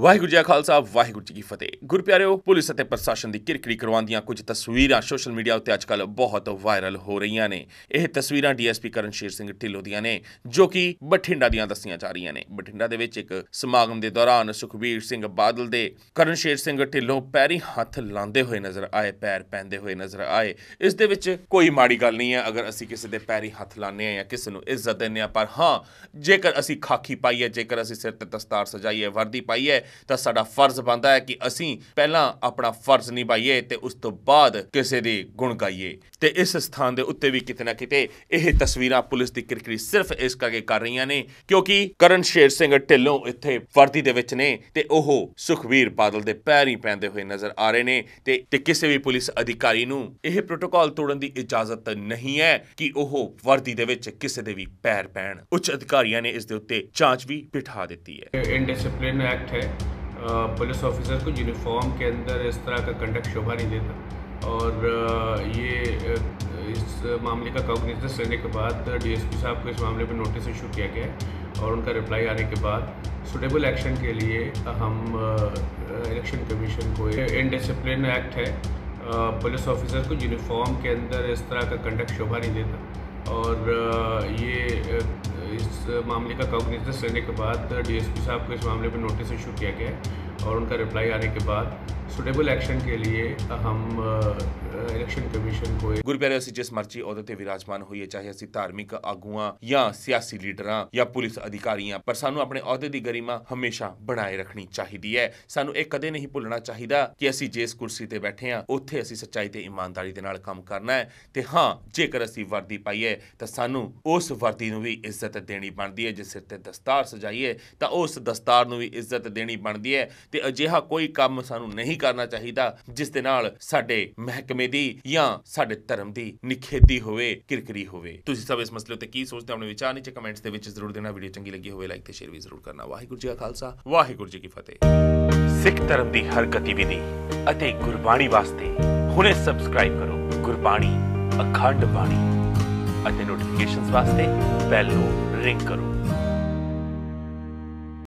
ਵਾਹਿਗੁਰੂ ਜੀ ਕਾ ਖਾਲਸਾ, ਵਾਹਿਗੁਰੂ ਜੀ ਕੀ ਫਤਿਹ। ਗੁਰਪਿਆਰਿਓ, ਪੁਲਿਸ ਅਤੇ ਪ੍ਰਸ਼ਾਸਨ ਦੀ ਕਿਰਕਰੀ ਕਰਵਾਉਂਦੀਆਂ ਕੁਝ ਤਸਵੀਰਾਂ ਸੋਸ਼ਲ ਮੀਡੀਆ ਉੱਤੇ ਅੱਜਕੱਲ ਬਹੁਤ ਵਾਇਰਲ ਹੋ ਰਹੀਆਂ ਨੇ। ਇਹ ਤਸਵੀਰਾਂ ਡੀਐਸਪੀ ਕਰਨਸ਼ੀਰ ਸਿੰਘ ਢਿੱਲੋਂ ਦੀਆਂ ਨੇ, ਜੋ ਕਿ ਬਠਿੰਡਾ ਦੀਆਂ ਦੱਸੀਆਂ ਜਾ ਰਹੀਆਂ ਨੇ। ਬਠਿੰਡਾ ਦੇ ਵਿੱਚ ਇੱਕ ਸਮਾਗਮ ਦੇ ਦੌਰਾਨ ਸੁਖਬੀਰ ਸਿੰਘ ਬਾਦਲ ਦੇ ਕਰਨਸ਼ੀਰ ਸਿੰਘ ਢਿੱਲੋਂ ਪੈਰੀ ਹੱਥ ਲਾਉਂਦੇ ਹੋਏ ਨਜ਼ਰ ਆਏ, ਪੈਰ ਪੈਂਦੇ ਹੋਏ ਨਜ਼ਰ ਆਏ। ਇਸ ਦੇ ਵਿੱਚ ਕੋਈ ਮਾੜੀ ਗੱਲ ਨਹੀਂ ਹੈ, ਅਗਰ ਅਸੀਂ ਕਿਸੇ ਦੇ ਪੈਰੀ ਹੱਥ ਲਾਉਂਦੇ ਹਾਂ ਜਾਂ ਕਿਸੇ ਨੂੰ ਇੱਜ਼ਤ ਦਿੰਦੇ ਹਾਂ, ਪਰ ਹਾਂ, ਜੇਕਰ ਅਸੀਂ ਖਾਕੀ ਪਾਈਏ ਜੇਕਰ ਅਸੀਂ ਸਿਰ ਤੇ ਦਸਤਾਰ ਸਜਾਈਏ ਵਰਦੀ ਪਾਈਏ ਤਾਂ ਸਾਡਾ ਫਰਜ਼ ਬਣਦਾ ਹੈ ਕਿ ਅਸੀਂ ਪਹਿਲਾਂ ਆਪਣਾ ਫਰਜ਼ ਨਿਭਾਈਏ ਤੇ ਉਸ ਤੋਂ ਬਾਅਦ ਕਿਸੇ ਦੇ ਗੁਣ ਗਾਈਏ। ਤੇ ਇਸ ਸਥਾਨ ਦੇ ਉੱਤੇ ਵੀ ਕਿਤੇ ਕਿਤੇ ਇਹ ਤਸਵੀਰਾਂ ਪੁਲਿਸ ਦੀ ਕਿਰਕਰੀ ਸਿਰਫ ਇਸ ਕਰਕੇ ਕਰ ਰਹੀਆਂ ਨੇ ਕਿਉਂਕਿ ਕਰਨ ਸ਼ੇਰ ਸਿੰਘ ਢਿੱਲੋਂ ਇੱਥੇ ਵਰਦੀ ਦੇ ਵਿੱਚ ਨੇ ਤੇ ਉਹ ਸੁਖਵੀਰ ਬਾਦਲ ਦੇ ਪੈਰ ਹੀ ਪੈਂਦੇ ਹੋਏ ਨਜ਼ਰ ਆ ਰਹੇ ਨੇ ਤੇ ਤੇ ਕਿਸੇ ਵੀ ਪੁਲਿਸ ਅਧਿਕਾਰੀ ਨੂੰ ਇਹ ਪ੍ਰੋਟੋਕਾਲ ਤੋੜਨ ਦੀ ਇਜਾਜ਼ਤ ਨਹੀਂ ਹੈ ਕਿ ਉਹ ਵਰਦੀ ਦੇ ਵਿੱਚ ਕਿਸੇ ਦੇ ਵੀ ਪੈਰ ਪੈਣ। ਉੱਚ ਅਧਿਕਾਰੀਆਂ ਨੇ ਇਸ ਦੇ ਉੱਤੇ ਜਾਂਚ ਵੀ ਬਿਠਾ ਦਿੱਤੀ ਹੈ। ਇਨਡਿਸਪਲਿਨ ਐਕਟ ਹੈ। पुलिस ऑफिसर को यूनिफॉर्म के अंदर इस तरह का कंडक्ट शोभा नहीं देता। और ये इस मामले का कॉग्निजेंस लेने के बाद डीएसपी साहब को इस मामले पर नोटिस इशू किया गया है और उनका रिप्लाई आने के बाद सुटेबल एक्शन के लिए हम इलेक्शन कमीशन को इनडिसिप्लिन एक्ट है। पुलिस ऑफिसर को यूनिफॉर्म के अंदर इस तरह का कंडक्ट शोभा नहीं देता। और ये इस मामले का कॉग्निजेंस लेने के बाद डीएसपी साहब को इस मामले पर नोटिस इशू किया गया है और उनका रिप्लाई आने के बाद सुटेबल एक्शन के लिए हम ਇਲੈਕਸ਼ਨ ਕਮਿਸ਼ਨ ਕੋਏ ਗੁਰਪਿਆਰੇ ਅਸੀਂ ਜਿਸ ਮਰਜ਼ੀ ਅਹੁਦੇ ਤੇ ਵਿਰਾਜਮਾਨ ਹੋਈਏ, ਚਾਹੇ ਅਸੀਂ ਧਾਰਮਿਕ ਆਗੂਆਂ ਜਾਂ ਸਿਆਸੀ ਲੀਡਰਾਂ ਜਾਂ ਪੁਲਿਸ ਅਧਿਕਾਰੀਆਂ, ਪਰ ਸਾਨੂੰ ਆਪਣੇ ਅਹੁਦੇ ਦੀ ਗਰਿਮਾ ਹਮੇਸ਼ਾ ਬਣਾਏ ਰੱਖਣੀ ਚਾਹੀਦੀ ਹੈ। ਸਾਨੂੰ ਇਹ ਕਦੇ ਨਹੀਂ ਭੁੱਲਣਾ ਚਾਹੀਦਾ ਕਿ ਅਸੀਂ ਜਿਸ ਕੁਰਸੀ ਤੇ ਬੈਠੇ ਹਾਂ, ਉੱਥੇ ਅਸੀਂ ਸੱਚਾਈ ਤੇ ਇਮਾਨਦਾਰੀ ਦੇ ਨਾਲ ਕੰਮ ਕਰਨਾ ਹੈ। ਤੇ ਹਾਂ, ਜੇਕਰ ਅਸੀਂ ਵਰਦੀ ਪਾਈਏ ਤਾਂ ਸਾਨੂੰ ਉਸ ਵਰਦੀ ਨੂੰ ਵੀ ਇੱਜ਼ਤ ਦੇਣੀ ਬਣਦੀ ਹੈ ਜੇ ਸਿਰ ਤੇ ਦਸਤਾਰ ਸਜਾਈਏ, ਤਾਂ ਉਸ ਦਸਤਾਰ ਨੂੰ ਵੀ ਇੱਜ਼ਤ ਦੇਣੀ ਬਣਦੀ ਹੈ। ਤੇ ਅਜਿਹਾ ਕੋਈ ਕੰਮ ਸਾਨੂੰ ਨਹੀਂ ਕਰਨਾ ਚਾਹੀਦਾ, ਜਿਸ ਦੇ ਨਾਲ ਸਾਡੇ ਮਹਿਕਮੇ ਦੀ ਜਾਂ ਸਾਡੇ ਧਰਮ ਦੀ ਨਿਖੇਧੀ ਹੋਵੇ, ਕਿਰਕਰੀ ਹੋਵੇ। ਤੁਸੀਂ ਸਭ ਇਸ ਮਸਲੇ ਉੱਤੇ ਕੀ ਸੋਚਦੇ ਹੋ, ਆਪਣੇ ਵਿਚਾਰ ਨੀਚੇ ਕਮੈਂਟਸ ਦੇ ਵਿੱਚ ਜ਼ਰੂਰ ਦੇਣਾ। ਵੀਡੀਓ ਚੰਗੀ ਲੱਗੀ ਹੋਵੇ, ਲਾਈਕ ਤੇ ਸ਼ੇਅਰ ਵੀ ਜ਼ਰੂਰ ਕਰਨਾ। ਵਾਹਿਗੁਰੂ ਜੀ ਕਾ ਖਾਲਸਾ, ਵਾਹਿਗੁਰੂ ਜੀ ਕੀ ਫਤਿਹ। ਸਿੱਖ ਧਰਮ ਦੀ ਹਰ ਗਤੀਵਿਧੀ ਅਤੇ ਗੁਰਬਾਣੀ ਵਾਸਤੇ ਹੁਣੇ ਸਬਸਕ੍ਰਾਈਬ ਕਰੋ। ਗੁਰਬਾਣੀ, ਅਖੰਡ ਬਾਣੀ ਅਤੇ ਨੋਟੀਫਿਕੇਸ਼ਨਸ ਵਾਸਤੇ ਬੈਲ ਨੂੰ ਰਿੰਗ ਕਰੋ।